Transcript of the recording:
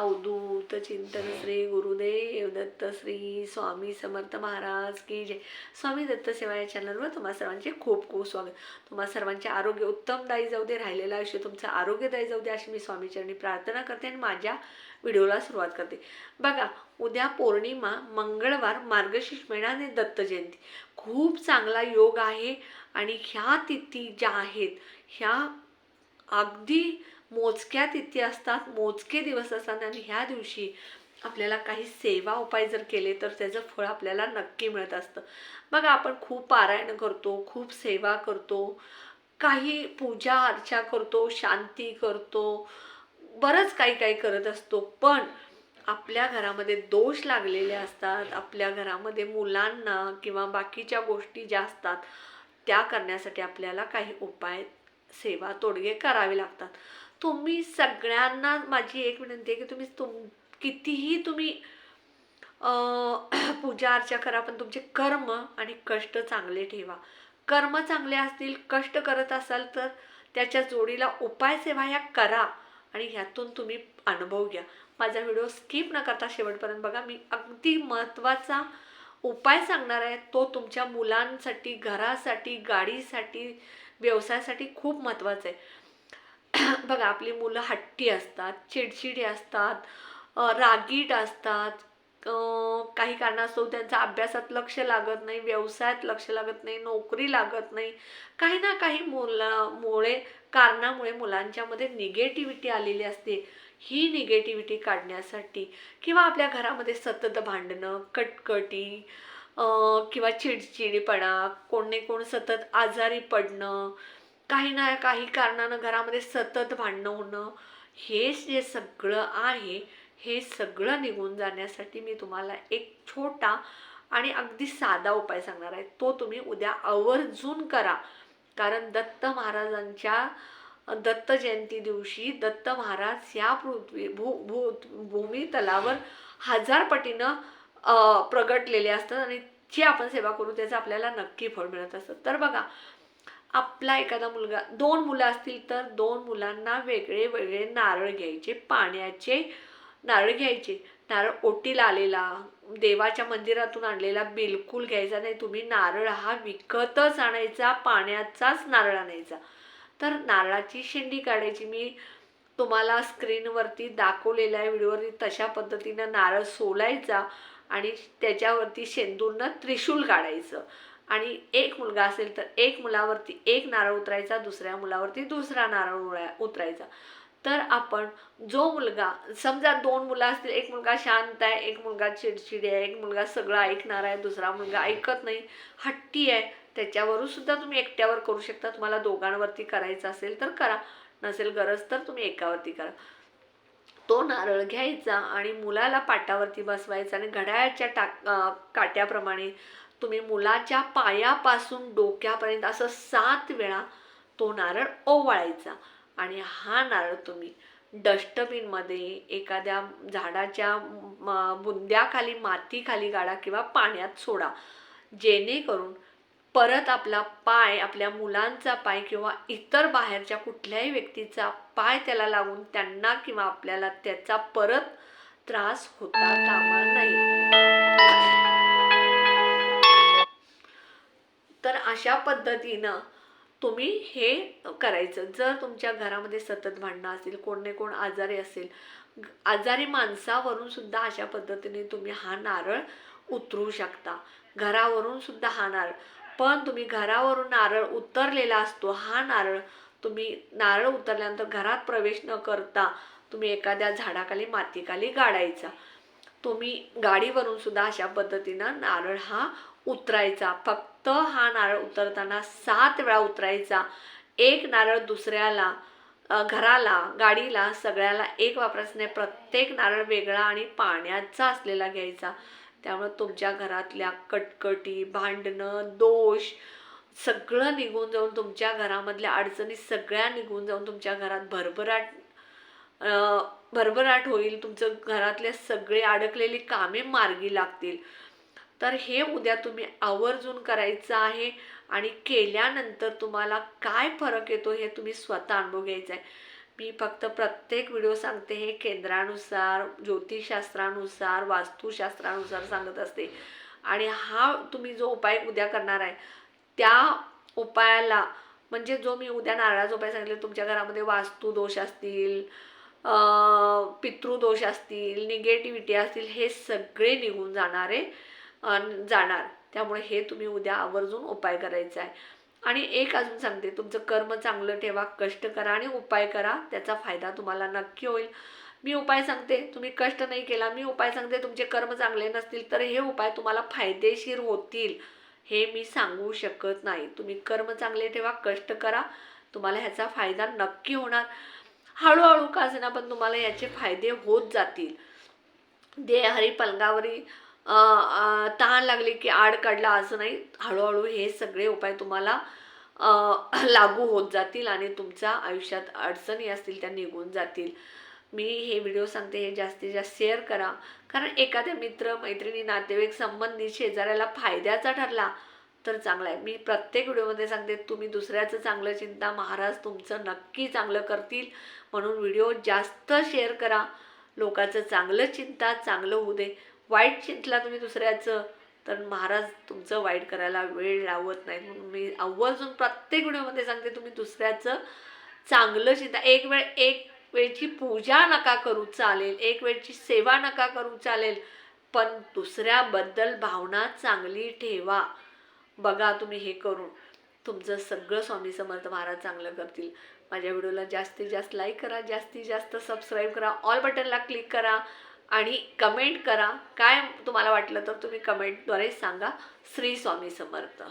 अवधूत चिंतन श्री गुरुदेव दत्त श्री स्वामी समर्थ महाराज की जय. स्वामी दत्त सेवा या चॅनलवर तुम्हा सर्वांचे खूप खूप स्वागत. तुम्हा सर्वांचे आरोग्य उत्तमदायी जाऊ दे राहिलेलं आयुष्य तुमचं आरोग्यदायी जाऊ दे अशी मी स्वामीचरणी प्रार्थना करते आणि माझ्या व्हिडिओला सुरुवात करते. बघा उद्या पौर्णिमा मंगळवार मार्गशीर्ष महिना आणि दत्त जयंती. खूप चांगला योग आहे आणि ह्या तिथी ज्या आहेत ह्या अगदी मोजक्या तिथी असतात मोजके दिवस असतात आणि ह्या दिवशी आपल्याला काही सेवा उपाय जर केले तर त्याचं फळ आपल्याला नक्की मिळत असतं. बघा आपण खूप पारायण करतो खूप सेवा करतो काही पूजा अर्चा करतो शांती करतो बरंच काही काही करत असतो. पण आपल्या घरामध्ये दोष लागलेले असतात आपल्या घरामध्ये मुलांना किंवा बाकीच्या गोष्टी ज्या असतात त्या करण्यासाठी आपल्याला काही उपाय सेवा तोडगे करावे लागतात. तुम्ही सगळ्यांना माझी एक विनंती आहे की तुम्ही तुम कितीही तुम्ही पूजा अर्चा करा पण तुमचे कर्म आणि कष्ट चांगले ठेवा. कर्म चांगले असतील कष्ट करत असाल तर त्याच्या जोडीला उपाय सेवा ह्या करा आणि ह्यातून तुम्ही अनुभव घ्या. माझा व्हिडिओ स्किप न करता शेवटपर्यंत बघा. मी अगदी महत्त्वाचा उपाय सांगणार आहे. तो तुमच्या मुलांसाठी घरासाठी गाडीसाठी व्यवसायासाठी खूप महत्त्वाचा आहे. बघा आपली मुलं हट्टी असतात चिडचिडी असतात रागीट असतात काही कारणास्तव त्यांचा अभ्यासात लक्ष लागत नाही व्यवसायात लक्ष लागत नाही नोकरी लागत नाही. काही ना काही मुलामुळे कारणामुळे मुलांच्यामध्ये निगेटिव्हिटी आलेली असते. ही निगेटिव्हिटी काढण्यासाठी किंवा आपल्या घरामध्ये सतत भांडणं कटकटी किंवा चिडचिडीपणा कोण कोण सतत आजारी पडणं काही ना काही कारणानं घरामध्ये सतत भांडणं होणं हे जे सगळं आहे हे सगळं निघून जाण्यासाठी मी तुम्हाला एक छोटा आणि अगदी साधा उपाय सांगणार आहे. तो तुम्ही उद्या आवर्जून करा. कारण दत्त महाराजांच्या दत्त जयंती दिवशी दत्त महाराज या पृथ्वी भू भू भूमी तलावर हजार पटीनं प्रगटलेले असतात आणि जी आपण सेवा करू त्याचं आपल्याला नक्की फळ मिळत असतं. तर बघा आपला एखादा मुलगा दोन मुलं असतील तर दोन मुलांना वेगळे वेगळे नारळ घ्यायचे पाण्याचे नारळ घ्यायचे. नारळ ओटीला आलेला देवाच्या मंदिरातून आणलेला बिलकुल घ्यायचा नाही. तुम्ही नारळ हा विकतच आणायचा पाण्याचाच नारळ आणायचा. तर नारळाची शेंडी काढायची. मी तुम्हाला स्क्रीनवरती दाखवलेल्या व्हिडिओवरती. तशा पद्धतीनं नारळ सोलायचा आणि त्याच्यावरती शेंदूरनं त्रिशूल काढायचं. आणि एक मुलगा असेल तर एक मुलावरती एक नारळ उतरायचा दुसऱ्या मुलावरती दुसरा नारळ उरा- उतरायचा. तर आपण जो मुलगा समजा दोन मुलं असतील एक मुलगा शांत आहे एक मुलगा चिडचिडी आहे एक मुलगा सगळं ऐकणार आहे दुसरा मुलगा ऐकत नाही हट्टी आहे त्याच्यावरून सुद्धा तुम्ही एकट्यावर करू शकता. तुम्हाला दोघांवरती करायचं असेल तर करा नसेल गरज तर तुम्ही एकावरती करा. तो नारळ घ्यायचा आणि मुलाला पाटावरती बसवायचा आणि घड्याळाच्या टाक काट्याप्रमाणे तुम्ही मुलाच्या पायापासून डोक्यापर्यंत असं सात वेळा तो नारळ ओवाळायचा. आणि हा नारळ तुम्ही डस्टबिनमध्ये एखाद्या झाडाच्या म- बुंद्याखाली मातीखाली गाडा किंवा पाण्यात सोडा. जेणेकरून परत आपला पाय आपल्या मुलांचा पाय किंवा इतर बाहेरच्या कुठल्याही व्यक्तीचा पाय त्याला लागून त्यांना किंवा आपल्याला त्याचा परत त्रास होता कामा नाही तर अशा पद्धतीनं तुम्ही हे करायचं. जर तुमच्या घरामध्ये सतत भांडणं असतील कोण नाही कोण आजारी असेल आजारी माणसावरून सुद्धा अशा पद्धतीने तुम्ही हा नारळ उतरू शकता. घरावरून सुद्धा हा नारळ. पण तुम्ही घरावरून नारळ उतरलेला असतो हा नारळ तुम्ही नारळ उतरल्यानंतर घरात प्रवेश न करता तुम्ही एखाद्या झाडाखाली मातीखाली गाडायचा. तुम्ही गाडीवरून सुद्धा अशा पद्धतीनं नारळ हा उतरायचा. फक्त हा नारळ उतरताना सात वेळा उतरायचा. एक नारळ दुसऱ्याला घराला गाडीला सगळ्याला एक वापरायचं. नाही प्रत्येक नारळ वेगळा आणि पाण्याचा असलेला घ्यायचा. त्यामुळे तुमच्या घरातल्या कटकटी भांडणं दोष सगळं निघून जाऊन तुमच्या घरामधल्या अडचणी सगळ्या निघून जाऊन तुमच्या घरात भरभराट भरभराट होईल. तुमचं घरातले सगळे अडकलेली कामे मार्गी लागतील. तर हे उद्या तुम्ही आवर्जून करायचं आहे आणि केल्यानंतर तुम्हाला काय फरक येतो हे तुम्ही स्वतः अनुभव घ्यायचा आहे. मी फक्त प्रत्येक व्हिडिओ सांगते हे केंद्रानुसार ज्योतिषशास्त्रानुसार वास्तुशास्त्रानुसार सांगत असते. आणि हा तुम्ही जो उपाय उद्या करणार आहे त्या उपायाला म्हणजे जो मी उद्या नारळाचा उपाय सांगितले तुमच्या घरामध्ये वास्तू दोष असतील पितृदोष असतील निगेटिव्हिटी असतील हे सगळे निघून जाणारे जाणार. त्यामुळे हे तुम्ही उद्या आवर्जून उपाय करायचा आहे. आणि एक अजून सांगते तुमचं कर्म चांगलं ठेवा कष्ट करा आणि उपाय करा त्याचा फायदा तुम्हाला नक्की होईल. मी उपाय सांगते तुम्ही कष्ट नाही केला मी उपाय सांगते तुमचे कर्म चांगले नसतील तर हे उपाय तुम्हाला फायदेशीर होतील हे मी सांगू शकत नाही. तुम्ही कर्म चांगले ठेवा कष्ट करा तुम्हाला ह्याचा फायदा नक्की होणार. हळूहळू का असेना पण तुम्हाला याचे फायदे होत जातील. देहरी पलंगावरी तहान लागली की आड काढला असं नाही. हळूहळू हे सगळे उपाय तुम्हाला लागू होत जातील आणि तुमच्या आयुष्यात अडचणी असतील त्या निघून जातील. मी हे व्हिडिओ सांगते हे जास्तीत जास्त शेअर करा. कारण एखाद्या मित्र मैत्रिणी नातेवाईक संबंधी शेजाऱ्याला फायद्याचा ठरला तर चांगला आहे. मी प्रत्येक व्हिडिओमध्ये सांगते तुम्ही दुसऱ्याचं चांगलं चिंता महाराज तुमचं नक्की चांगलं करतील. म्हणून व्हिडिओ जास्त शेअर करा. लोकांचं चांगलं चिंता चांगलं होऊ दे. वाईट चिंतला तुम्ही दुसऱ्याचं तर महाराज तुमचं वाईट करायला वेळ लावत नाही. म्हणून मी आवर्जून प्रत्येक व्हिडिओमध्ये सांगते तुम्ही दुसऱ्याचं चांगलं चिंता. एक वेळ एक वेळची पूजा नका करू चालेल एक वेळची सेवा नका करू चालेल पण दुसऱ्याबद्दल भावना चांगली ठेवा. बघा तुम्ही हे करून. तुमचं सगळं स्वामी समर्थ महाराज चांगलं करतील. माझ्या व्हिडिओला जास्तीत जास्त लाईक करा जास्तीत जास्त सबस्क्राईब करा ऑल बटनला क्लिक करा. आणि कमेंट करा. काय तुम्हाला वाटलं तर तुम्ही कमेंटद्वारे सांगा. श्री स्वामी समर्थ.